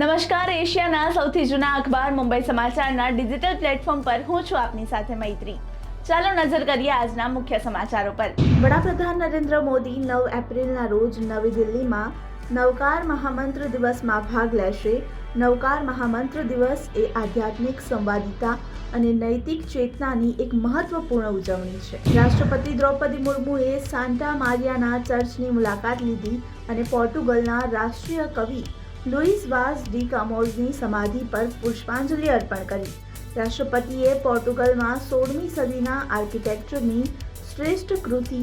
નમસ્કાર, એશિયાના સૌથી જૂના અખબાર મુંબઈ સમાચારના ડિજિટલ પ્લેટફોર્મ પર હું છું આપની સાથે મૈત્રી. ચાલો નજર કરીએ આજના મુખ્ય સમાચારો પર. વડાપ્રધાન નરેન્દ્ર મોદી નવ એપ્રિલના રોજ નવી દિલ્હીમાં નવકાર મહામંત્ર દિવસમાં ભાગ લેશે. નવકાર મહામંત્ર દિવસ એ આધ્યાત્મિક સંવાદિતા અને નૈતિક ચેતનાની એક મહત્વપૂર્ણ ઉજવણી છે. રાષ્ટ્રપતિ દ્રૌપદી મુર્મુએ સાન્ટા મારિયાના ચર્ચની મુલાકાત લીધી અને પોર્ટુગલના રાષ્ટ્રીય કવિ લુઈસ વાસ ડી કામોઝની સમાધિ પર પુષ્પાંજલિ અર્પણ કરી. રાષ્ટ્રપતિએ પોર્ટુગલમાં સોળમી સદીના આર્કિટેક્ચરની શ્રેષ્ઠ કૃતિ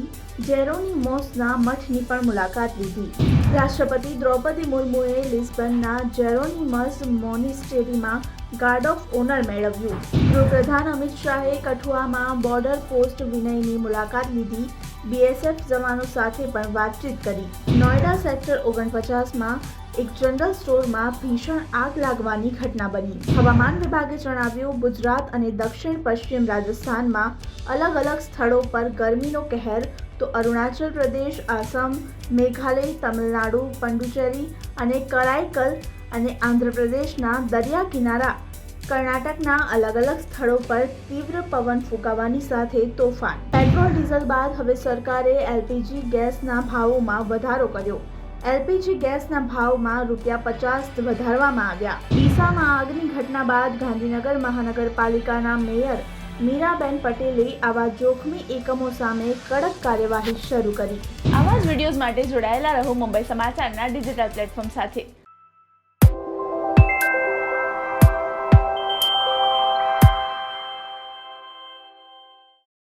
જેરોનિમોસના મઠની પણ મુલાકાત લીધી. રાષ્ટ્રપતિ દ્રૌપદી મુર્મુએ લિસ્બનના જેરોનીમસ મોનિસ્ટેરીમાં ગાર્ડ ઓફ ઓનર મેળવ્યું. ગૃહપ્રધાન અમિત શાહે કઠુઆમાં બોર્ડર પોસ્ટ વિનયની મુલાકાત લીધી. બીએસએફ જવાનો સાથે પણ વાતચીત કરી. નોઈડા સેક્ટર ઓગણપચાસમાં એક જનરલ સ્ટોરમાં ભીષણ આગ લાગવાની ઘટના બની. હવામાન વિભાગે જણાવ્યું, ગુજરાત અને દક્ષિણ પશ્ચિમ રાજસ્થાનમાં અલગ અલગ સ્થળો પર ગરમીનો કહેર તો અરુણાચલ પ્રદેશ, આસામ, મેઘાલય, તમિલનાડુ, પંડુચેરી અને કરાઈકલ અને આંધ્રપ્રદેશના દરિયા કિનારા કર્ણાટકના અલગ અલગ સ્થળો પર તીવ્ર પવન ફૂંકાવાની સાથે તોફાન. પેટ્રોલ, ડીઝલ બાદ હવે સરકારે એલપીજી ગેસના ભાવોમાં વધારો કર્યો. એલપીજી ગેસના ભાવમાં રૂપિયા પચાસ વધારવામાં આવ્યા. ડીસામાં આગની ઘટના બાદ ગાંધીનગર મહાનગરપાલિકાના મેયર મીરાબેન પટેલે આવા જોખમી એકમો સામે કડક કાર્યવાહી શરૂ કરી. આવા જ વિડીયોઝ માટે જોડાયેલા રહો મુંબઈ સમાચારના ડિજિટલ પ્લેટફોર્મ સાથે.